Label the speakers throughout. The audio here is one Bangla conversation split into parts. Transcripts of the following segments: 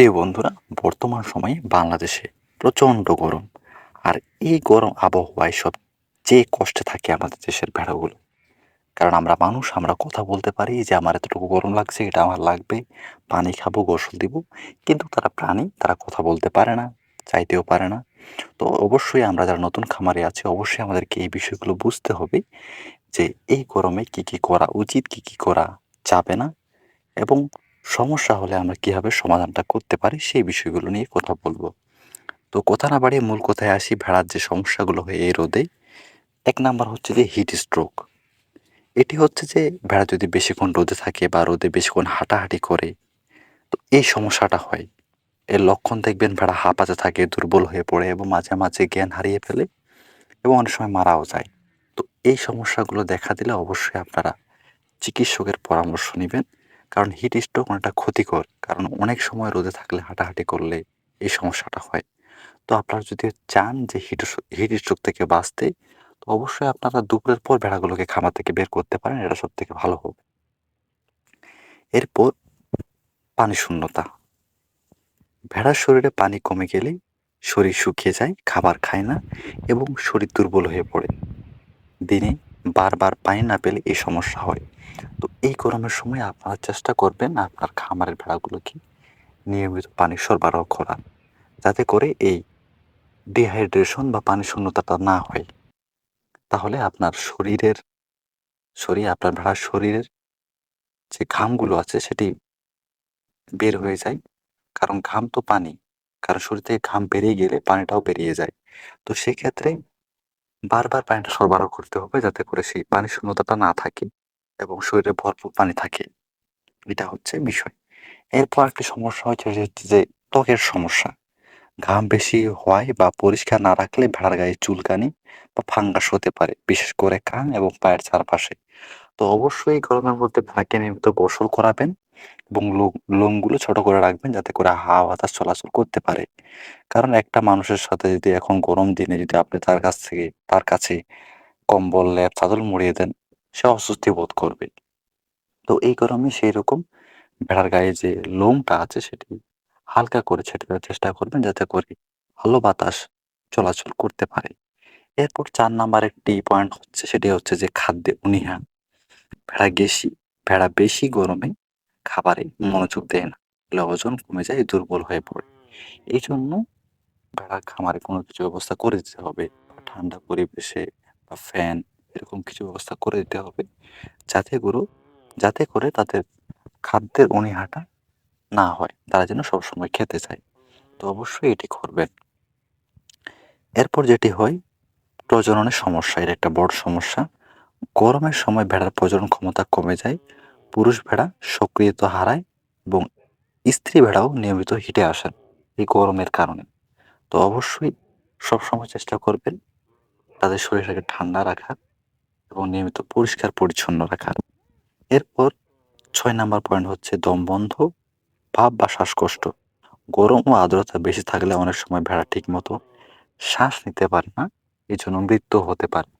Speaker 1: প্রিয় বন্ধুরা, বর্তমান সময়ে বাংলাদেশে প্রচণ্ড গরম। আর এই গরম আবহাওয়ায় সব যে কষ্টে থাকে আমাদের দেশের ভেড়াগুলো, কারণ আমরা মানুষ, আমরা কথা বলতে পারি যে আমার এতটুকু গরম লাগছে, এটা আমার লাগবে, পানি খাব, গোসল দিব, কিন্তু তারা প্রাণী, তারা কথা বলতে পারে না, চাইতেও পারে না। তো অবশ্যই আমরা যারা নতুন খামারে আছি, অবশ্যই আমাদেরকে এই বিষয়গুলো বুঝতে হবে যে এই গরমে কি কি করা উচিত, কি কি করা যাবে না। এবং সমস্যা হলে আমরা কীভাবে সমাধানটা করতে পারি সেই বিষয়গুলো নিয়ে কথা বলব। তো কথা না বাড়িয়ে মূল কথায় আসি, ভেড়ার যে সমস্যাগুলো হয় এই রোদে এক নাম্বার হচ্ছে যে হিট স্ট্রোক এটি হচ্ছে যে ভেড়া যদি বেশিক্ষণ রোদে থাকে বা রোদে বেশিক্ষণ হাঁটাহাঁটি করে, তো এই সমস্যাটা হয়। এর লক্ষণ দেখবেন ভেড়া হাঁপাতে থাকে, দুর্বল হয়ে পড়ে এবং মাঝে মাঝে জ্ঞান হারিয়ে ফেলে এবং অনেক সময় মারাও যায়। তো এই সমস্যাগুলো দেখা দিলে অবশ্যই আপনারা চিকিৎসকের পরামর্শ নেবেন। কারণ হিট স্ট্রোক অনেকটা ক্ষতিকর। কারণ অনেক সময় রোদে থাকলে হাঁটাহাঁটি করলে এই সমস্যাটা হয়। তো আপনারা যদি চান যে হিট হিট স্ট্রোক থেকে বাঁচতে, তো অবশ্যই আপনারা দুপুরের পর ভেড়াগুলোকে খামার থেকে বের করতে পারেন, এটা সব থেকে ভালো হবে। এরপর পানি শূন্যতা। ভেড়ার শরীরে পানি কমে গেলে শরীর শুকিয়ে যায়, খাবার খায় না এবং শরীর দুর্বল হয়ে পড়ে। দিনে বারবার পানি না পেলে এই সমস্যা হয়। এই গরমের সময় আপনারা চেষ্টা করবেন আপনার খামারের ভেড়াগুলোকে নিয়মিত পানি সরবরাহ করা, যাতে করে এই ডিহাইড্রেশন বা পানি শূন্যতাটা না হয়। তাহলে আপনার শরীরের শরীর আপনার ভেড়ার শরীরের যে ঘামগুলো আছে সেটি বের হয়ে যায়। কারণ ঘাম তো পানি, কারণ শরীর থেকে ঘাম বেরিয়ে গেলে পানিটাও বেরিয়ে যায়। তো সেক্ষেত্রে বারবার পানিটা সরবরাহ করতে হবে যাতে করে সেই পানি শূন্যতাটা না থাকে। এবং শরীরে ভরপুর পানি থাকে। এটা হচ্ছে বিষয়। এরপর একটি সমস্যা হচ্ছে হচ্ছে যে ত্বকের সমস্যা। ঘাম বেশি হয় বা পরিষ্কার না রাখলে ভেড়ার গায়ে চুলকানি বা ফাঙ্গাস হতে পারে, বিশেষ করে কান এবং পায়ের চারপাশে। তো অবশ্যই গরমের মধ্যে ভেড়াকে নিয়মিত গোসল করাবেন এবং লোমগুলো ছোট করে রাখবেন যাতে করে হাওয়া বাতাস চলাচল করতে পারে। কারণ একটা মানুষের সাথে যদি এখন গরম দিনে যদি আপনি তার কাছ থেকে, তার কাছে কম্বল ল্যাপ চাদর মুড়িয়ে দেন সে অস্বস্তি বোধ করবে। তো এই গরমে সেই রকম ভেড়ার গায়ে যে লোমটা আছে সেটি হালকা করে ছেটে দেওয়ার চেষ্টা করবেন যাতে করে ভালো বাতাস চলাচল করতে পারে। এরপর চার নাম্বার একটি পয়েন্ট হচ্ছে, সেটি হচ্ছে যে খাদ্যে অনীহা। ভেড়া বেশি ভেড়া বেশি গরমে খাবারে মনোযোগ দেয় না। ফলে ওজন কমে যায়, দুর্বল হয়ে পড়ে। এই জন্য ভেড়া খামারে কোনো কিছু ব্যবস্থা করে দিতে হবে। ঠান্ডা পরিবেশে বা ফ্যান এরকম কিছু ব্যবস্থা করে দিতে হবে যাতে গরু, যাতে করে তাদের খাদ্যের অনীহাটা না হয়, তারা যেন সবসময় খেতে চায়। তো অবশ্যই এটি করবেন। এরপর যেটি হয়, প্রজননের সমস্যা এটা একটা বড় সমস্যা। গরমের সময় ভেড়ার প্রজনন ক্ষমতা কমে যায়, পুরুষ ভেড়া সক্রিয়তা হারায় এবং স্ত্রী ভেড়াও নিয়মিত হিটে আসেন এই গরমের কারণে। তো অবশ্যই সবসময় চেষ্টা করবেন তাদের শরীরটাকে ঠান্ডা রাখার এবং নিয়মিত পরিষ্কার পরিচ্ছন্ন রাখার। এরপর ছয় নাম্বার পয়েন্ট হচ্ছে দম বন্ধ, ভাব বা শ্বাসকষ্ট। গরম ও আর্দ্রতা বেশি থাকলে অনেক সময় ভেড়া ঠিক মতো শ্বাস নিতে পারে না এই জন্য মৃত্যু হতে পারে।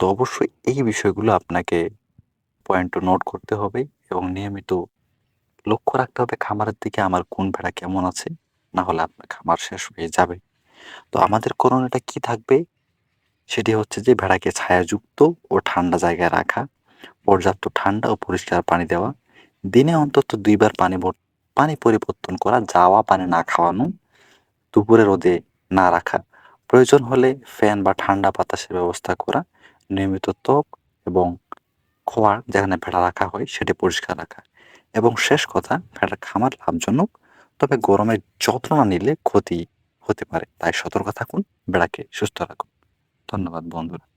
Speaker 1: তো অবশ্যই এই বিষয়গুলো আপনাকে পয়েন্ট নোট করতে হবে এবং নিয়মিত লক্ষ্য রাখতে হবে খামারের দিকে আমার কোন ভেড়া কেমন আছে, না হলে আপনার খামার শেষ হয়ে যাবে। তো আমাদের করণীয়টা কি থাকবে? সেটি হচ্ছে যে ভেড়াকে ছায়াযুক্ত ও ঠান্ডা জায়গায় রাখা, পর্যাপ্ত ঠান্ডা ও পরিষ্কার পানি দেওয়া, দিনে অন্তত দুইবার পানি পানি পরিবর্তন করা, যাওয়া, পানি না খাওয়ানো, দুপুরে রোদে না রাখা, প্রয়োজন হলে ফ্যান বা ঠান্ডা বাতাসের ব্যবস্থা করা, নিয়মিত ত্বক এবং খোয়ার যেখানে ভেড়া রাখা হয় সেটি পরিষ্কার রাখা এবং শেষ কথা, ভেড়ার খামার লাভজনক, তবে গরমের যত্ন না নিলে ক্ষতি হতে পারে। তাই সতর্ক থাকুন বেড়াকে সুস্থ রাখুন। ধন্যবাদ বন্ধুরা।